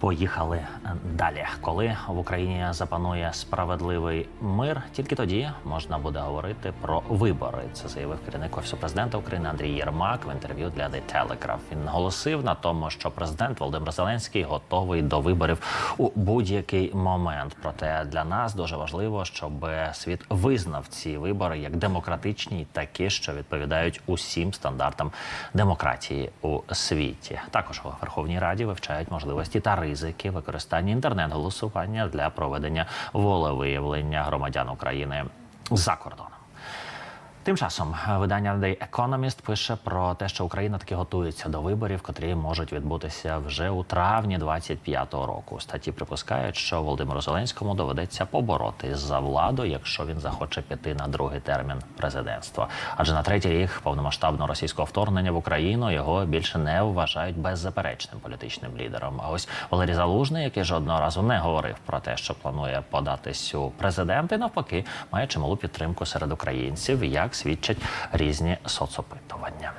Поїхали далі. Коли в Україні запанує справедливий мир, тільки тоді можна буде говорити про вибори. Це заявив керівник офісу президента України Андрій Єрмак в інтерв'ю для The Telegraph. Він наголосив на тому, що президент Володимир Зеленський готовий до виборів у будь-який момент. Проте для нас дуже важливо, щоб світ визнав ці вибори як демократичні, такі, що відповідають усім стандартам демократії у світі. Також у Верховній Раді вивчають можливості та ризики використання інтернет-голосування для проведення волевиявлення громадян України за кордоном. Тим часом видання The Economist пише про те, що Україна таки готується до виборів, котрі можуть відбутися вже у травні 25-го року. Статті припускають, що Володимиру Зеленському доведеться поборотись за владу, якщо він захоче піти на другий термін президентства. Адже на третій рік повномасштабного російського вторгнення в Україну його більше не вважають беззаперечним політичним лідером. А ось Валерій Залужний, який жодного разу не говорив про те, що планує податись у президенти, навпаки, має чималу підтримку серед українців, як свідчать різні соцопитування.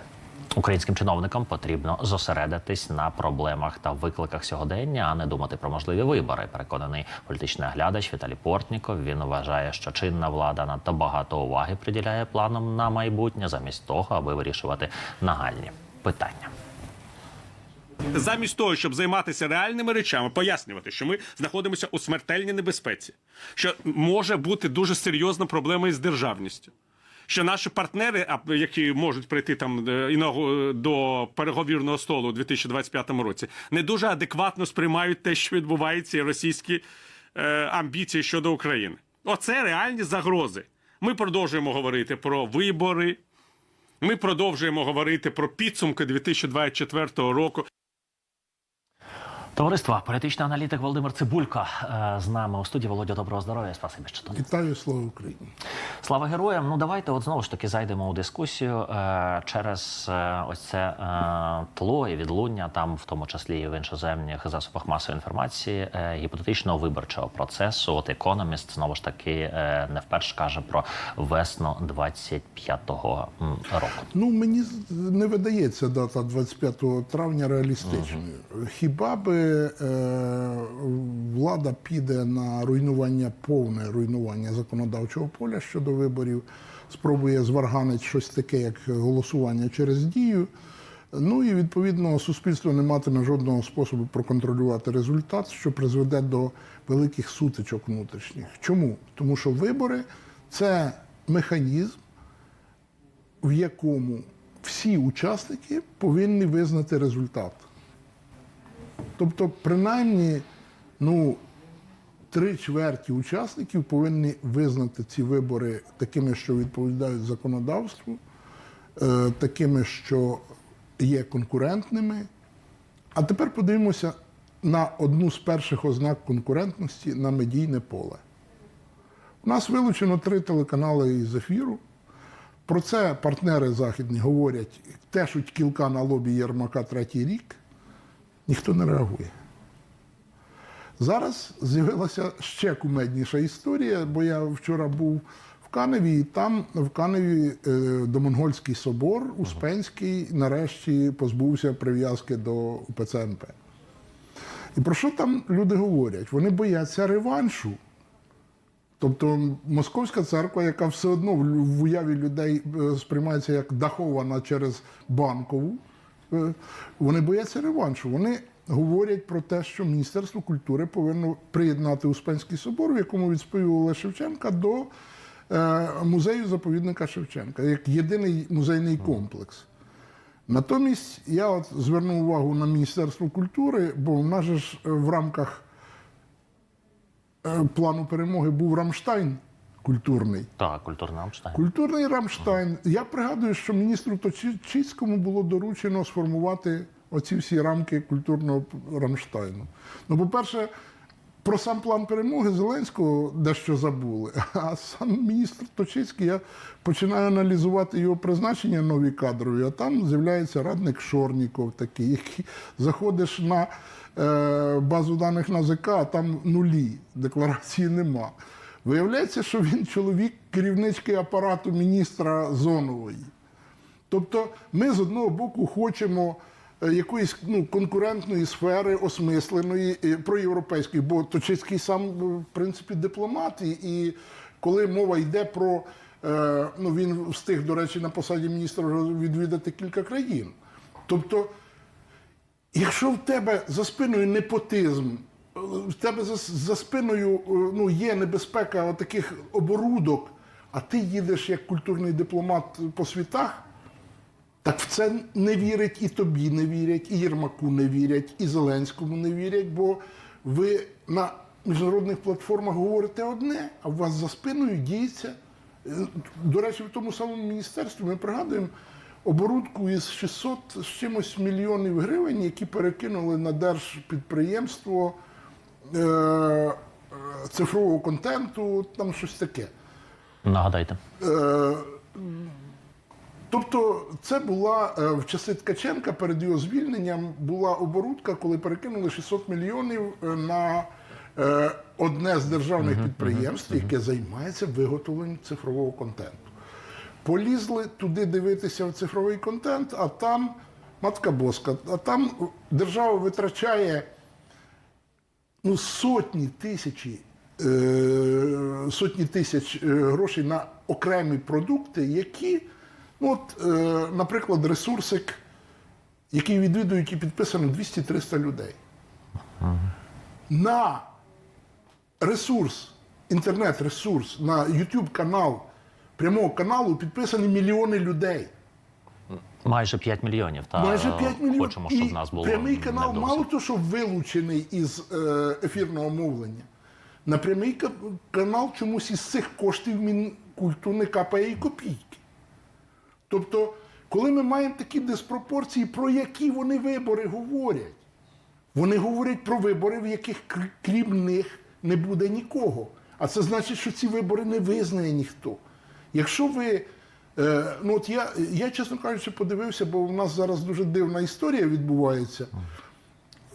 Українським чиновникам потрібно зосередитись на проблемах та викликах сьогодення, а не думати про можливі вибори. Переконаний політичний оглядач Віталій Портніков. Він вважає, що чинна влада надто багато уваги приділяє планам на майбутнє, замість того, аби вирішувати нагальні питання. Замість того, щоб займатися реальними речами, пояснювати, що ми знаходимося у смертельній небезпеці, що може бути дуже серйозна проблема із державністю. Що наші партнери, які можуть прийти там е, іного- до переговірного столу у 2025 році, не дуже адекватно сприймають те, що відбувається, і російські е, амбіції щодо України. Оце реальні загрози. Ми продовжуємо говорити про вибори. Ми продовжуємо говорити про підсумки 2024 року. Товариство, політичний аналітик Володимир Цибулько е, з нами у студії. Володя, доброго здоров'я. Спасибі, що тут. Вітаю слава Україні. Слава героям! Ну давайте от знову ж таки зайдемо у дискусію е, через е, ось це тло і відлуння, там в тому числі і в іншоземних засобах масової інформації гіпотетичного виборчого процесу. От економіст знову ж таки не вперше каже про весну 25-го року. Ну мені не видається дата 25 травня реалістичною. Хіба би е, влада піде на руйнування, повне руйнування законодавчого поля щодо виборів, спробує зварганити щось таке, як голосування через дію. Ну і відповідно суспільство не матиме жодного способу проконтролювати результат, що призведе до великих сутичок внутрішніх. Чому? Тому що вибори це механізм, в якому всі учасники повинні визнати результат. Тобто, принаймні, ну, три чверті учасників повинні визнати ці вибори такими, що відповідають законодавству, е, такими, що є конкурентними. А тепер подивимося на одну з перших ознак конкурентності на медійне поле. У нас вилучено три телеканали із ефіру. Про це партнери західні говорять, тешуть кілка на лобі Єрмака третій рік, ніхто не реагує. Зараз з'явилася ще кумедніша історія, бо я вчора був в Каневі, і там в Каневі е, домонгольський собор Успенський нарешті позбувся прив'язки до УПЦ МП. І про що там люди говорять? Вони бояться реваншу. Тобто Московська церква, яка все одно в уяві людей е, сприймається як дахована через банкову, вони бояться реваншу. Вони говорять про те, що Міністерство культури повинно приєднати Успенський собор, в якому відспівували Шевченка, до е, музею заповідника Шевченка, як єдиний музейний комплекс. Натомість я от звернув увагу на Міністерство культури, бо в нас же ж е, в рамках е, плану перемоги був Рамштайн культурний. Так, культурний Амштайн. Культурний Рамштайн. Я пригадую, що міністру Точицькому було доручено сформувати оці всі рамки культурного Рамштайну. Ну, по-перше, про сам план перемоги Зеленського дещо забули. А сам міністр Точицький, я починаю аналізувати його призначення нові кадрові, а там з'являється радник Шорніков такий, який заходиш на е, базу даних НАЗК, а там нулі, декларації нема. Виявляється, що він чоловік керівнички апарату міністра Зонової. Тобто ми з одного боку хочемо е, якоїсь ну, конкурентної сфери, осмисленої, е, проєвропейської, бо Точицький сам, е, в принципі, дипломат. І, коли мова йде про. Ну, він встиг, до речі, на посаді міністра відвідати кілька країн. Тобто, Якщо в тебе за спиною непотизм, в тебе за, за спиною е, ну, є небезпека таких оборудок, а ти їдеш як культурний дипломат по світах, так в це не вірять і тобі не вірять, і Єрмаку не вірять, і Зеленському не вірять, бо ви на міжнародних платформах говорите одне, а у вас за спиною діється. Е, До речі, в тому самому міністерстві ми пригадуємо оборудку із 600 з чимось мільйонів гривень, які перекинули на держпідприємство е, цифрового контенту, там щось таке. Нагадайте. Е, Тобто, це була е, в часи Ткаченка перед його звільненням була оборудка, коли перекинули 600 мільйонів на одне з державних підприємств, яке займається виготовленням цифрового контенту. Полізли туди дивитися в цифровий контент, а там матка боска, а там держава витрачає ну, сотні тисячі, е, сотні тисяч е, грошей на окремі продукти, які, ну, от, е, наприклад, ресурсик, який відвідують і підписано 200-300 людей. На ресурс, інтернет-ресурс, на YouTube канал, прямого каналу підписані мільйони людей. Майже 5 мільйонів. Та Майже е, 5 мільйонів. хочемо, щоб І нас було прямий канал досить. мало того, що вилучений із е, ефірного мовлення. На прямий канал чомусь із цих коштів Мінкульту не капає і копійки. Тобто, коли ми маємо такі диспропорції, про які вони вибори говорять? Вони говорять про вибори, в яких крім них не буде нікого. А це значить, що ці вибори не визнає ніхто. Якщо ви. Е, ну от я, я, чесно кажучи, подивився, бо в нас зараз дуже дивна історія відбувається.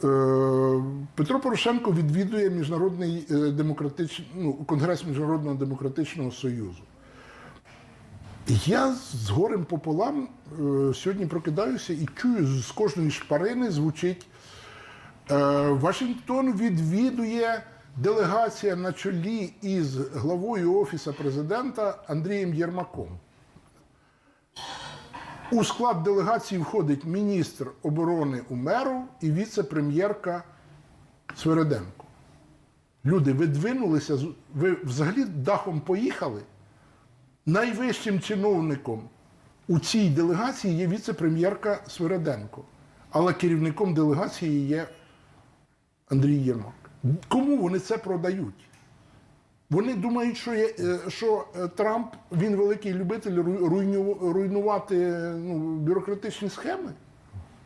Е, Петро Порошенко відвідує міжнародний е, демократичний ну, Конгрес Міжнародного демократичного союзу. Я з горем пополам сьогодні прокидаюся і чую з кожної шпарини звучить. Вашингтон відвідує делегація на чолі із главою Офісу президента Андрієм Єрмаком. У склад делегації входить міністр оборони Умеров і віце-прем'єрка Свереденко. Люди, ви двинулися, ви взагалі дахом поїхали. Найвищим чиновником у цій делегації є віце-прем'єрка Свереденко, але керівником делегації є Андрій Єрмак. Кому вони це продають? Вони думають, що, є, е, що е, Трамп він великий любитель ру- руйнувати ну, бюрократичні схеми.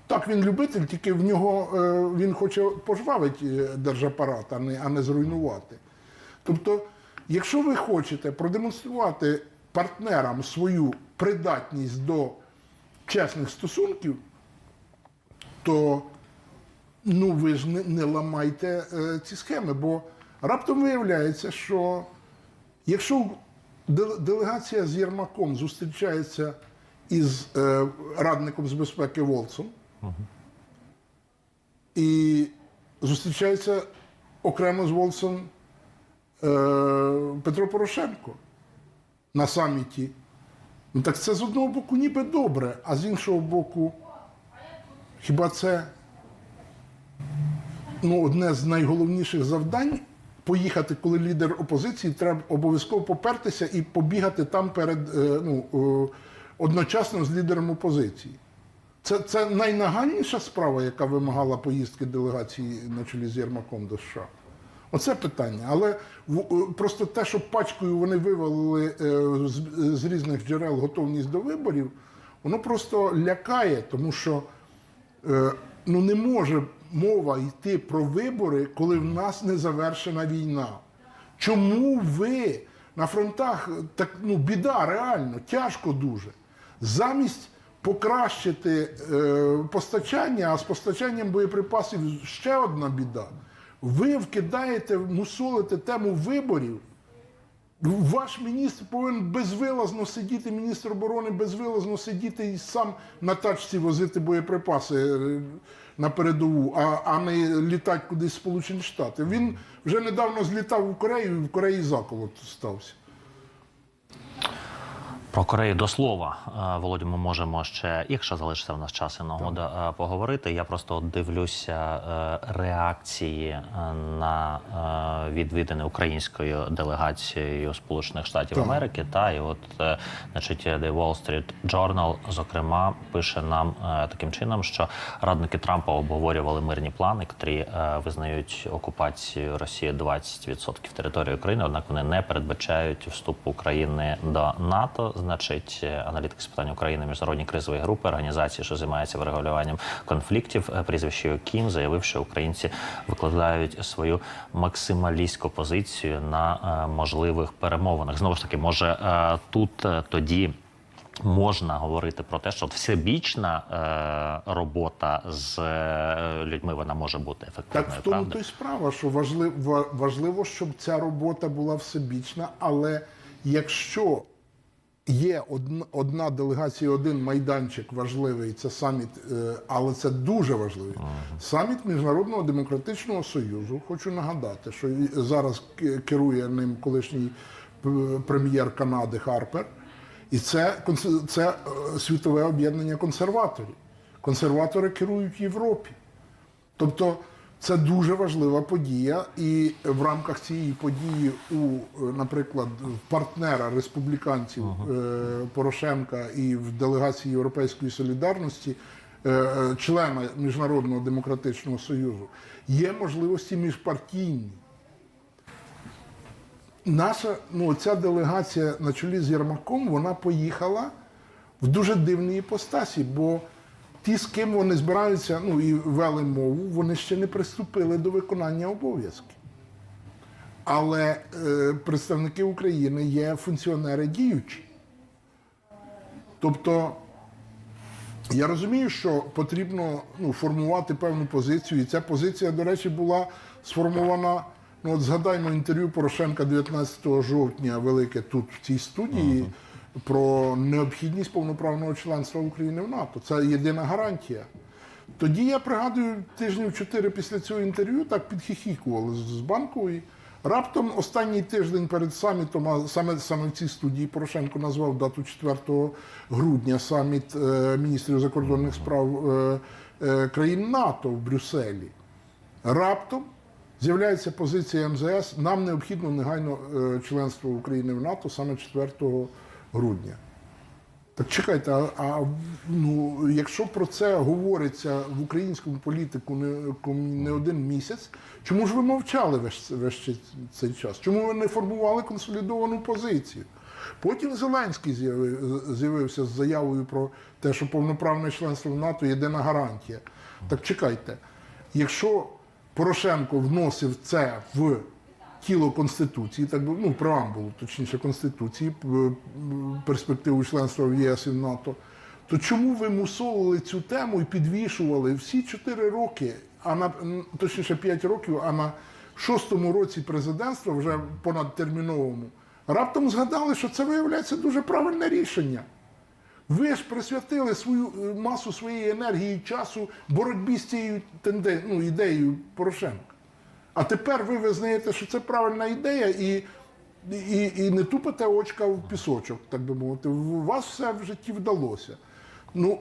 Так, він любитель, тільки в нього е, він хоче пожвавити держапарат, а не, а не зруйнувати. Тобто, якщо ви хочете продемонструвати партнерам свою придатність до чесних стосунків, то ну ви ж не, не ламайте е, ці схеми, бо раптом виявляється, що якщо делегація з Єрмаком зустрічається із е, радником з безпеки Волцом, і зустрічається окремо з Волцом е, Петро Порошенко на саміті, ну так це з одного боку ніби добре, а з іншого боку, хіба це ну, одне з найголовніших завдань поїхати, коли лідер опозиції, треба обов'язково попертися і побігати там перед е, ну, е, одночасно з лідером опозиції. Це, це найнагальніша справа, яка вимагала поїздки делегації на чолі з Єрмаком до США. Оце питання. Але е, просто те, що пачкою вони вивалили з, різних джерел готовність до виборів, воно просто лякає, тому що ну не може мова йти про вибори, коли в нас не завершена війна. Чому ви на фронтах так ну біда реально, тяжко дуже. Замість покращити е, постачання, а з постачанням боєприпасів ще одна біда. Ви вкидаєте, мусолите тему виборів Ваш міністр повинен безвилазно сидіти, міністр оборони безвилазно сидіти і сам на тачці возити боєприпаси на передову, а, а не літати кудись в Сполучені Штати. Він вже недавно злітав у Корею, і в Кореї заколот стався. Про Корею до слова, Е, Володю, ми можемо ще, якщо залишиться в нас час і нагода, е, поговорити. Я просто дивлюся е, реакції на відвідини українською делегацією Сполучених Штатів Так. Америки. Та і от, значить, The Wall Street Journal, зокрема, пише нам таким чином, що радники Трампа обговорювали мирні плани, котрі визнають окупацію Росії 20% території України, однак вони не передбачають вступу України до НАТО. Значить, е, аналітик з питань України міжнародні кризові групи організації, що займається врегулюванням конфліктів, е, прізвище Кім заявив, що українці викладають свою максималістську позицію на е, можливих перемовинах. Знову ж таки, може тут тоді. Можна говорити про те, що всебічна е, робота з е, людьми вона може бути Так ефективною. в тому то й справа, що важливо, важливо, щоб ця робота була всебічна, але якщо є одна, делегація, один майданчик важливий, це саміт, е, але це дуже важливий. Саміт Міжнародного демократичного союзу. Хочу нагадати, що зараз керує ним колишній прем'єр Канади Харпер. І це, це е, світове об'єднання консерваторів. Консерватори керують Європі. Тобто це дуже важлива подія, і в рамках цієї події у, е, наприклад, партнера республіканців е, Порошенка і в делегації Європейської солідарності, е, члена Міжнародного демократичного союзу, є можливості міжпартійні. Наша ну, ця делегація на чолі з Єрмаком, вона поїхала в дуже дивній іпостасі, бо ті, з ким вони збираються, ну і вели мову, вони ще не приступили до виконання обов'язків. Але е, представники України є функціонери діючі. Тобто, я розумію, що потрібно ну, формувати певну позицію, і ця позиція, до речі, була сформована. Ну, от згадаймо інтерв'ю Порошенка 19 жовтня, велике тут в цій студії, про необхідність повноправного членства України в НАТО. Це єдина гарантія. Тоді я пригадую, тижнів чотири після цього інтерв'ю так підхихікували з з банкової. Раптом останній тиждень перед самітом, а саме, саме в цій студії Порошенко назвав дату 4 грудня саміт е, міністрів закордонних справ е, е, країн НАТО в Брюсселі. Раптом з'являється позиція МЗС. Нам необхідно негайно е, членство України в НАТО саме 4 грудня. Так чекайте, а, а ну, якщо про це говориться в українському політику не, не один місяць, чому ж ви мовчали весь, весь цей- час? Чому ви не формували консолідовану позицію? Потім Зеленський з'яви- з'явився з заявою про те, що повноправне членство в НАТО єдина гарантія. Так чекайте, якщо Порошенко вносив це в тіло Конституції, так би ну преамбулу, точніше Конституції, перспективу членства в ЄС і в НАТО, то чому ви мусолили цю тему і підвішували всі 4 роки, а на точніше 5 років, а на шостому році президентства, вже понадтерміновому, раптом згадали, що це виявляється дуже правильне рішення. Ви ж присвятили свою е, масу своєї енергії і часу боротьбі з цією тенде, ну, ідеєю Порошенка. А тепер ви визнаєте, що це правильна ідея, і, і, і не тупите очка в пісочок, так би мовити. У вас все в житті вдалося. Ну,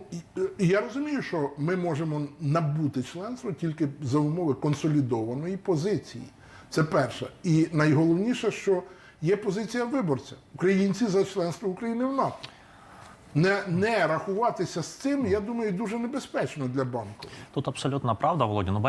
я розумію, що ми можемо набути членство тільки за умови консолідованої позиції. Це перше. І найголовніше, що є позиція виборця. Українці за членство України в НАТО. Не, не рахуватися з цим, я думаю, дуже небезпечно для банку. Тут абсолютна правда, Володя. Ну,